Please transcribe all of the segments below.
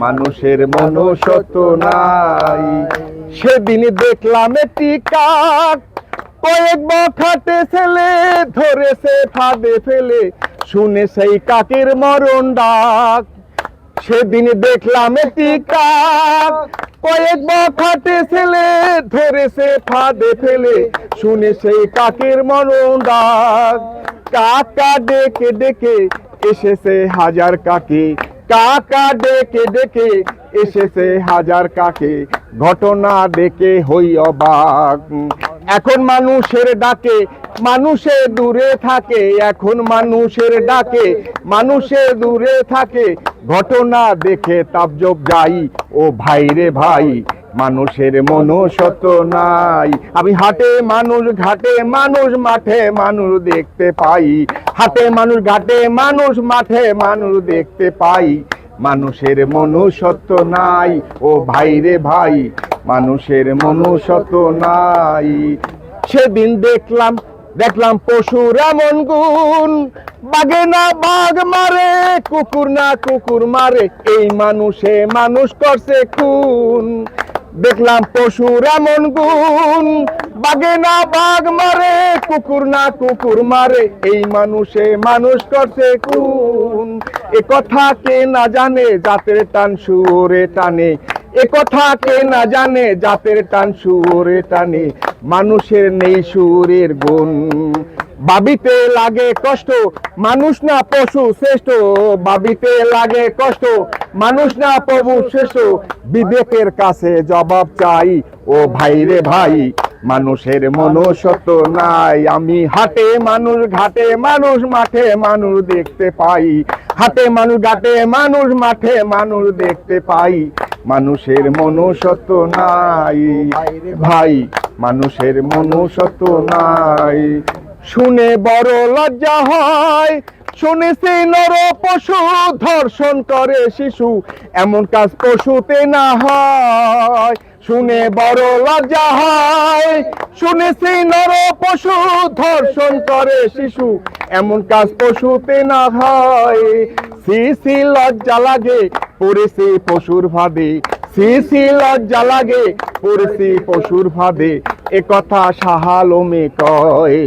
মানুষের মনুষ্যত্ব নাই। সেদিন দেখলাম একটি কাক, কয়েক বখাটে ছেলে ধরেছে ফাঁদে ফেলে। শুনে সেই কাকের মরণ ডাক। সেদিন দেখলাম একটি কাক, কয়েক বখাটে ছেলে ধরেছে ফাঁদে ফেলে। শুনে সেই কাকের মরণ ডাক। কাকা ডেকে ডেকে এসেছে হাজার কাকে। কাকা ডেকে ডেকে এসেছে হাজার কাকে। ঘটনা দেখে হই অবাক। এখন মানুষের ডাকে, মানুষে দূরে থাকে। এখন মানুষের ডাকে, মানুষে দূরে থাকে। ঘটনা দেখে তাবজব যাই। ও ভাই রে ভাই, মানুষের মনুষ্যত্ব নাই। আমি হাটে মানুষ, ঘাটে মানুষ, মাঠে মানুষ দেখতে পাই। হাটে মানুষ ঘাটে, মানুষ মাঠে, মানুষ দেখতে পাই। মানুষের মনুষ্যত্ব নাই, ও ভাই রে ভাই, মানুষের মনুষ্যত্ব নাই। সেদিন দেখলাম দেখলাম পশুর এমন গুণ। বাঘে না বাঘ মারে, কুকুর না কুকুর মারে, এই মানুষে মানুষ করছে খুন। দেখলাম পশুর এমন গুণ। বাঘে না বাঘ মারে, কুকুর না কুকুর মারে। এই মানুষে মানুষ করছে খুন। এ কথা কে না জানে, জাতের টান সুরে টানে। এ কথা কে না জানে, জাতের টান সুরে টানে। মানুষের নেই সুরের গুণ। বাবিতে লাগে কষ্ট, মানুষ না পশু শ্রেষ্ঠ। বাবিতে লাগে কষ্ট, মানুষ না প্রভু শ্রেষ্ঠ। বিবেকের কাছে জবাব চাই, ও ভাই রে ভাই। মানুষের মনুষ্যত্ব নাই। আমি হাটে মানুষ, ঘাটে মানুষ, মাঠে মানুষ দেখতে পাই। হাটে মানুষ, ঘাটে মানুষ, মাঠে মানুষ দেখতে পাই। মানুষের মনুষ্যত্ব নাই ভাই। মানুষের মনুষ্যত্ব নাই। শুনে বড় লজ্জা হয়। শুনেছি নর পশু ধর্ষণ করে শিশু। এমন কাজ পশুতে না হয়। শুনে বড় লজ্জা হয়। শুনেছি নর পশু ধর্ষণ করে শিশু। এমন কাজ পশুতে না হয়। সি লজ্জা লাগে, পড়েছে পশুর ভাবে সি লজ্জা লাগে, পড়েছি পশুর ভাবে এ কথা সাহালমে কয়।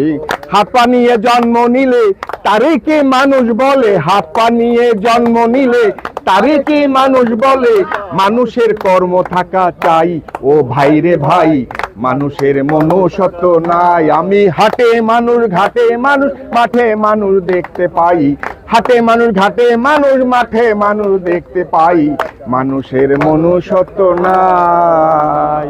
হাত পা নিয়ে জন্ম নিলে তারে কি মানুষ বলে হাত পা নিয়ে জন্ম নিলে তারে কি মানুষ বলে মানুষের কর্ম থাকা চাই ও ভাই রে ভাই মানুষের মনুষ্যত্ব নাই আমি হাটে মানুষ ঘাটে মানুষ মাঠে মানুষ দেখতে পাই হাটে মানুষ ঘাটে মানুষ মাঠে মানুষ দেখতে পাই মানুষের মনুষ্যত্ব নাই